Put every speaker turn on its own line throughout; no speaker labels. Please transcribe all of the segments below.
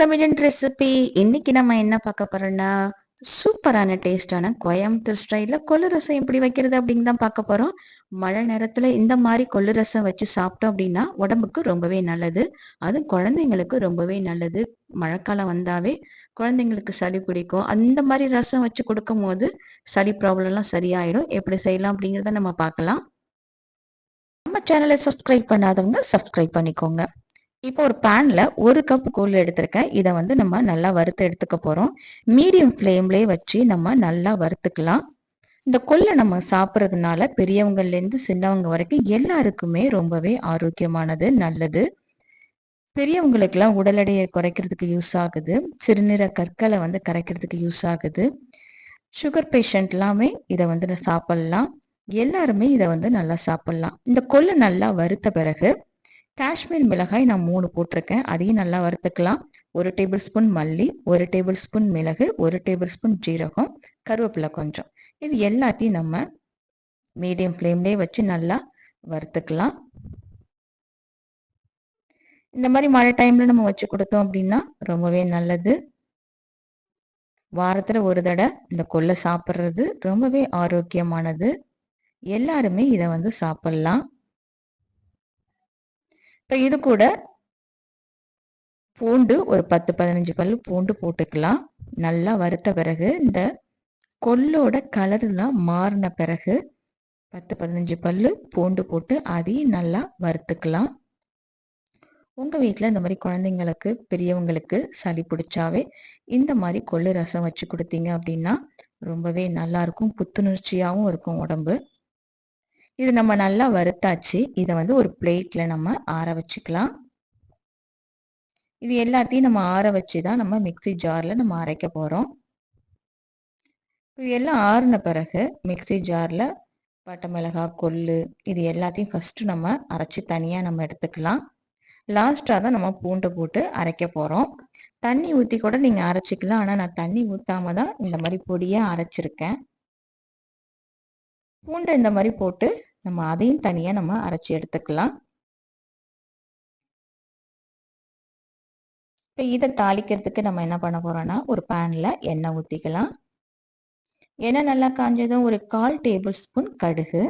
தமிழன் ரெசிபி இன்னைக்கு நம்ம என்ன பார்க்க போறோம்னா சூப்பரான டேஸ்டான கோயம்புத்தூர் ஸ்டைல கொள்ளு ரசம் எப்படி வைக்கிறது அப்படின்னு தான் பார்க்க போறோம். மழை நேரத்துல இந்த மாதிரி கொள்ளு ரசம் வச்சு சாப்பிட்டோம் அப்படின்னா உடம்புக்கு ரொம்பவே நல்லது. அது குழந்தைங்களுக்கு ரொம்பவே நல்லது. மழைக்காலம் வந்தாவே குழந்தைங்களுக்கு சளி பிடிக்கும். அந்த மாதிரி ரசம் வச்சு கொடுக்கும் போது சளி ப்ராப்ளம் எல்லாம் சரியாயிடும். எப்படி செய்யலாம் அப்படிங்கிறத நம்ம பார்க்கலாம். நம்ம சேனலை சப்ஸ்கிரைப் பண்ணாதவங்க சப்ஸ்கிரைப் பண்ணிக்கோங்க. இப்போ ஒரு பேன்ல ஒரு கப் கூழ் எடுத்திருக்கேன். இதை வந்து நம்ம நல்லா வறுத்து எடுத்துக்க போறோம். மீடியம் ஃப்ளேம்லேயே வச்சு நம்ம நல்லா வறுத்துக்கலாம். இந்த கொள்ளை நம்ம சாப்பிட்றதுனால பெரியவங்கள்லேருந்து சின்னவங்க வரைக்கும் எல்லாருக்குமே ரொம்பவே ஆரோக்கியமானது நல்லது. பெரியவங்களுக்கெல்லாம் உடல் எடையை குறைக்கிறதுக்கு யூஸ் ஆகுது. சிறுநீர கற்களை வந்து கரைக்கிறதுக்கு யூஸ் ஆகுது. சுகர் பேஷண்ட் எல்லாமே இதை வந்து சாப்பிடலாம். எல்லாருமே இதை வந்து நல்லா சாப்பிடலாம். இந்த கொள்ளை நல்லா வறுத்த பிறகு காஷ்மீர் மிளகாய் நான் மூணு போட்டிருக்கேன். அதையும் நல்லா வறுத்துக்கலாம். ஒரு டேபிள் ஸ்பூன் மல்லி ஒரு டேபிள் ஸ்பூன் மிளகு ஒரு டேபிள் ஸ்பூன் ஜீரகம் கருவேப்பிலை கொஞ்சம். இது எல்லாத்தையும் நம்ம மீடியம் ஃப்ளேம்லேயே வச்சு நல்லா வறுத்துக்கலாம். இந்த மாதிரி மழை டைமில் நம்ம வச்சு கொடுத்தோம் அப்படின்னா ரொம்பவே நல்லது. வாரத்தில் ஒரு தடவை இந்த கொள்ளை சாப்பிட்றது ரொம்பவே ஆரோக்கியமானது. எல்லாருமே இதை வந்து சாப்பிட்லாம். இப்போ இது கூட பூண்டு ஒரு பத்து பதினஞ்சு பல் பூண்டு போட்டுக்கலாம். நல்லா வறுத்த பிறகு இந்த கொல்லோட கலர்லாம் மாறின பிறகு பத்து பதினஞ்சு பல்லு பூண்டு போட்டு அதையும் நல்லா வறுத்துக்கலாம். உங்கள் வீட்டில் இந்த மாதிரி குழந்தைங்களுக்கு பெரியவங்களுக்கு சளி பிடிச்சாவே இந்த மாதிரி கொள்ளு ரசம் வச்சு கொடுத்தீங்க அப்படின்னா ரொம்பவே நல்லாயிருக்கும் புத்துணர்ச்சியாகவும் இருக்கும் உடம்பு. இது நம்ம நல்லா வறுத்தாச்சு. இதை வந்து ஒரு பிளேட்ல நம்ம ஆற வச்சுக்கலாம். இது எல்லாத்தையும் நம்ம ஆற வச்சு தான் நம்ம மிக்சி ஜார்ல நம்ம அரைக்க போறோம். இது எல்லாம் ஆறின பிறகு மிக்சி ஜார்ல பட்டை மிளகாய் கொள்ளு இது எல்லாத்தையும் ஃபர்ஸ்ட் நம்ம அரைச்சி தனியா நம்ம எடுத்துக்கலாம். லாஸ்ட்டாக தான் நம்ம பூண்டை போட்டு அரைக்க போகிறோம் தண்ணி ஊற்றி கூட நீங்கள் அரைச்சிக்கலாம். ஆனால் நான் தண்ணி ஊற்றாம தான் இந்த மாதிரி பொடியாக அரைச்சிருக்கேன். பூண்டு இந்த மாதிரி போட்டு நம்ம அதையும் தனியாக நம்ம அரைச்சி எடுத்துக்கலாம். இப்போ இதை தாளிக்கிறதுக்கு நம்ம என்ன பண்ண போகிறோன்னா ஒரு பேனில் எண்ணெய் ஊற்றிக்கலாம் எண்ணெய் நல்லா காஞ்சதும் ஒரு கால் டேபிள் ஸ்பூன் கடுகு.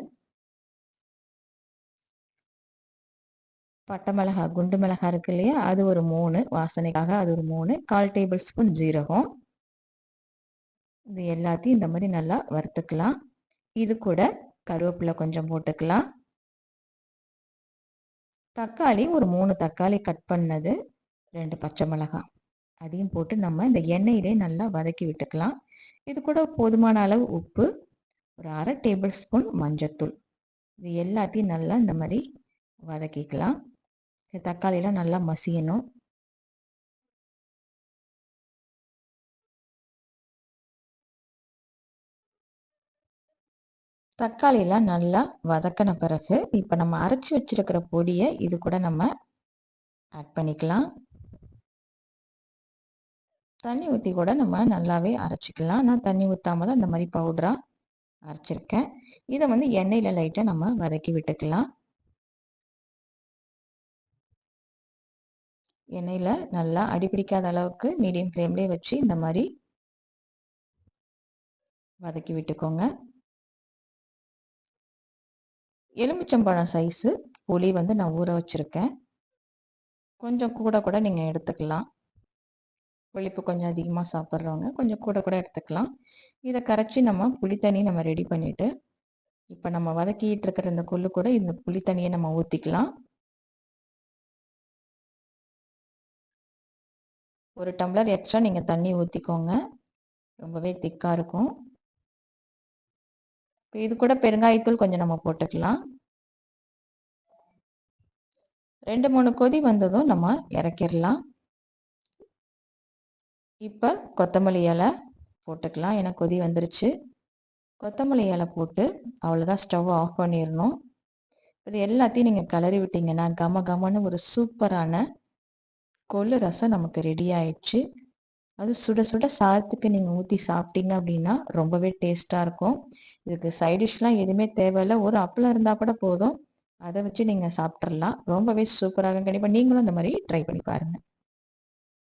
பட்டை மிளகா குண்டு மிளகா இருக்கு இல்லையா? அது ஒரு மூணு. வாசனைக்காக அது ஒரு மூணு. கால் டேபிள் ஸ்பூன் ஜீரகம். இது எல்லாத்தையும் இந்த மாதிரி நல்லா வறுத்துக்கலாம். இது கூட கருவேப்பிலை கொஞ்சம் போட்டுக்கலாம். தக்காளி ஒரு மூணு தக்காளி கட் பண்ணது ரெண்டு பச்சை மிளகாய். அதையும் போட்டு நம்ம இந்த எண்ணெயிலே நல்லா வதக்கி விட்டுக்கலாம். இது கூட போதுமான அளவு உப்பு ஒரு அரை டேபிள் ஸ்பூன் மஞ்சத்தூள். இது எல்லாத்தையும் நல்லா இந்த மாதிரி வதக்கிக்கலாம். தக்காளியெலாம் நல்லா மசியணும். தக்காளியெல்லாம் நல்லா வதக்கின பிறகு இப்போ நம்ம அரைச்சி வச்சிருக்கிற பொடியை இது கூட நம்ம ஆட் பண்ணிக்கலாம். தண்ணி ஊற்றி கூட நம்ம நல்லாவே அரைச்சிக்கலாம். நான் தண்ணி ஊற்றாம தான் இந்த மாதிரி பவுடராக அரைச்சிருக்கேன். இதை வந்து எண்ணெயில் லைட்டாக நம்ம வதக்கி விட்டுக்கலாம். எண்ணெயில் நல்லா அடிப்பிடிக்காத அளவுக்கு மீடியம் ஃப்ளேம்லேயே வச்சு இந்த மாதிரி வதக்கி விட்டுக்கோங்க. எலுமிச்சம்பழம் சைஸு புளி வந்து நான் ஊற வச்சுருக்கேன். கொஞ்சம் கூட கூட நீங்கள் எடுத்துக்கலாம். புளிப்பு கொஞ்சம் அதிகமாக சாப்பிட்றவங்க கொஞ்சம் கூட கூட எடுத்துக்கலாம். இதை கரைச்சி நம்ம புளி தண்ணி நம்ம ரெடி பண்ணிவிட்டு இப்போ நம்ம வதக்கிட்டு இருக்கிற இந்த கொள்ளு கூட இந்த புளி தண்ணியை நம்ம ஊற்றிக்கலாம் ஒரு டம்ளர் எக்ஸ்ட்ரா நீங்கள் தண்ணி ஊற்றிக்கோங்க ரொம்பவே திக்காக இருக்கும். இது கூட பெருங்காயத்தூள் கொஞ்சம் நம்ம போட்டுக்கலாம். ரெண்டு மூணு கொதி வந்ததும் நம்ம இறக்கிடலாம். இப்போ கொத்தமல்லி இலை போட்டுக்கலாம். ஏன்னா கொதி வந்துருச்சு. கொத்தமல்லி இலை போட்டு அவ்வளோதான் ஸ்டவ் ஆஃப் பண்ணிடணும். இது எல்லாத்தையும் நீங்கள் கிளறி விட்டீங்கன்னா கம கமன்னு ஒரு சூப்பரான கொள்ளு ரசம் நமக்கு ரெடி ஆயிடுச்சு. அது சுட சுட சாதத்துக்கு நீங்கள் ஊற்றி சாப்பிட்டீங்க அப்படின்னா ரொம்பவே டேஸ்ட்டாக இருக்கும். இதுக்கு சைடிஷ்லாம் எதுவுமே தேவையில்லை. ஒரு அப்பளம் இருந்தால் கூட போதும். அதை வச்சு நீங்கள் சாப்பிட்றலாம் ரொம்பவே சூப்பராக கண்டிப்பாக நீங்களும் அந்த மாதிரி ட்ரை பண்ணி பாருங்கள்